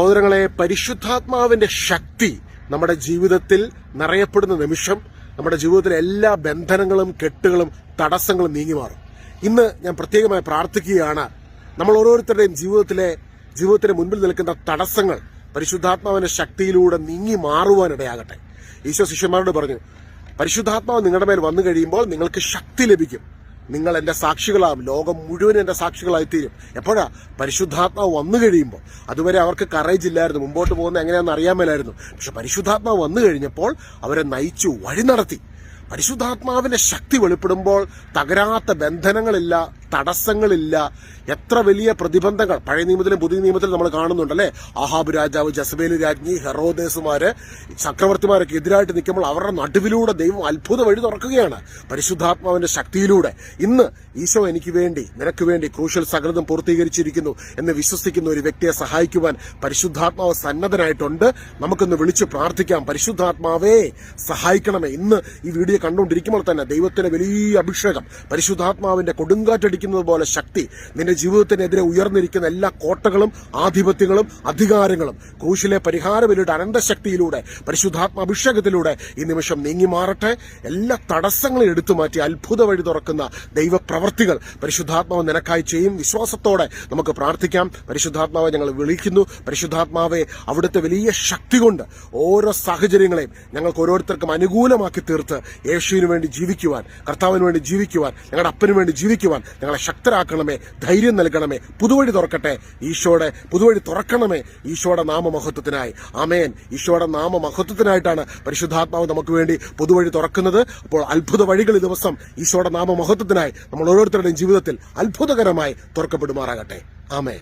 സഹോദരങ്ങളെ പരിശുദ്ധാത്മാവിന്റെ ശക്തി നമ്മുടെ ജീവിതത്തിൽ നിറയപ്പെടുന്ന നിമിഷം നമ്മുടെ ജീവിതത്തിലെ എല്ലാ ബന്ധനങ്ങളും കെട്ടുകളും തടസ്സങ്ങളും നീങ്ങി മാറും ഇന്ന് ഞാൻ പ്രത്യേകമായി പ്രാർത്ഥിക്കുകയാണ്. നമ്മൾ ഓരോരുത്തരുടെയും ജീവിതത്തിലെ ജീവിതത്തിന് മുൻപിൽ നിൽക്കുന്ന തടസ്സങ്ങൾ പരിശുദ്ധാത്മാവിന്റെ ശക്തിയിലൂടെ നീങ്ങി മാറുവാനിടയാകട്ടെ. ഈശോ ശിഷ്യന്മാരോട് പറഞ്ഞു പരിശുദ്ധാത്മാവ് നിങ്ങളുടെ മേൽ വന്നു കഴിയുമ്പോൾ നിങ്ങൾക്ക് ശക്തി ലഭിക്കും. നിങ്ങൾ എന്റെ സാക്ഷികളാവും. ലോകം മുഴുവൻ എന്റെ സാക്ഷികളായി തീരും എപ്പോഴാ? പരിശുദ്ധാത്മാവ് വന്നു കഴിയുമ്പോൾ. അതുവരെ അവർക്ക് കറേജ് ഇല്ലായിരുന്നു. മുമ്പോട്ട് പോകുന്നത് എങ്ങനെയാണെന്ന് അറിയാൻ മേലായിരുന്നു. പക്ഷെ പരിശുദ്ധാത്മാവ് വന്നു കഴിഞ്ഞപ്പോൾ അവരെ നയിച്ചു വഴി നടത്തി. പരിശുദ്ധാത്മാവിന്റെ ശക്തി വെളിപ്പെടുമ്പോൾ തകരാത്ത ബന്ധനങ്ങളില്ല. തടസ്സങ്ങളില്ല. എത്ര വലിയ പ്രതിബന്ധങ്ങൾ. പഴയ നിയമത്തിലും പുതിയ നിയമത്തിലും നമ്മൾ കാണുന്നുണ്ടല്ലേ? അഹാബ് രാജാവ് ജസബേലി രാജ്ഞി ഹെറോദേസുമാര് ചക്രവർത്തിമാരൊക്കെ എതിരായിട്ട് നിൽക്കുമ്പോൾ അവരുടെ നടുവിലൂടെ ദൈവം അത്ഭുത വഴി തുറക്കുകയാണ്. പരിശുദ്ധാത്മാവിന്റെ ശക്തിയിലൂടെ. ഇന്ന് ഈശോ എനിക്ക് വേണ്ടി നിനക്ക് വേണ്ടി ക്രൂഷ്യൽ സകലതും പൂർത്തീകരിച്ചിരിക്കുന്നു എന്ന് വിശ്വസിക്കുന്ന ഒരു വ്യക്തിയെ സഹായിക്കുവാൻ പരിശുദ്ധാത്മാവ് സന്നദ്ധനായിട്ടുണ്ട്. നമുക്കൊന്ന് വിളിച്ച് പ്രാർത്ഥിക്കാം. പരിശുദ്ധാത്മാവേ സഹായിക്കണമേ. ഇന്ന് ഈ വീഡിയോ കണ്ടുകൊണ്ടിരിക്കുമ്പോൾ തന്നെ ദൈവത്തിന്റെ വലിയ അഭിഷേകം പരിശുദ്ധാത്മാവിന്റെ കൊടുങ്കാറ്റടിക്കുന്നത് പോലെ ശക്തി നിന്റെ ജീവിതത്തിനെതിരെ ഉയർന്നിരിക്കുന്ന എല്ലാ കോട്ടകളും ആധിപത്യങ്ങളും അധികാരങ്ങളും ക്രൂശിലെ പരിഹാര അനന്തശക്തിയിലൂടെ പരിശുദ്ധാത്മ അഭിഷേകത്തിലൂടെ ഈ നിമിഷം നീങ്ങി മാറട്ടെ. എല്ലാ തടസ്സങ്ങളും എടുത്തു മാറ്റി അത്ഭുത വഴി തുറക്കുന്ന ദൈവപ്രവർത്തികൾ പരിശുദ്ധാത്മാവ് നിനക്കായി ചെയ്യും. വിശ്വാസത്തോടെ നമുക്ക് പ്രാർത്ഥിക്കാം. പരിശുദ്ധാത്മാവെ ഞങ്ങൾ വിളിക്കുന്നു. പരിശുദ്ധാത്മാവെ അവിടുത്തെ വലിയ ശക്തി കൊണ്ട് ഓരോ സാഹചര്യങ്ങളെയും ഞങ്ങൾക്ക് ഓരോരുത്തർക്കും അനുകൂലമാക്കി തീർത്ത് യേശുവിന് വേണ്ടി ജീവിക്കുവാൻ കർത്താവിന് വേണ്ടി ജീവിക്കുവാൻ ഞങ്ങളുടെ അപ്പന് വേണ്ടി ജീവിക്കുവാൻ ഞങ്ങളെ ശക്തരാക്കണമേ ധൈര്യം നൽകണമേ. പുതുവഴി തുറക്കട്ടെ. ഈശോയുടെ പുതുവഴി തുറക്കണമേ ഈശോയുടെ നാമമഹത്വത്തിനായി. അമേൻ ഈശോയുടെ നാമമഹത്വത്തിനായിട്ടാണ് പരിശുദ്ധാത്മാവ് നമുക്ക് വേണ്ടി പുതുവഴി തുറക്കുന്നത്. അപ്പോൾ അത്ഭുത വഴികൾ ഈ ദിവസം ഈശോയുടെ നാമമഹത്വത്തിനായി നമ്മൾ ഓരോരുത്തരുടെയും ജീവിതത്തിൽ അത്ഭുതകരമായി തുറക്കപ്പെടുമാറാകട്ടെ. ആമേൻ.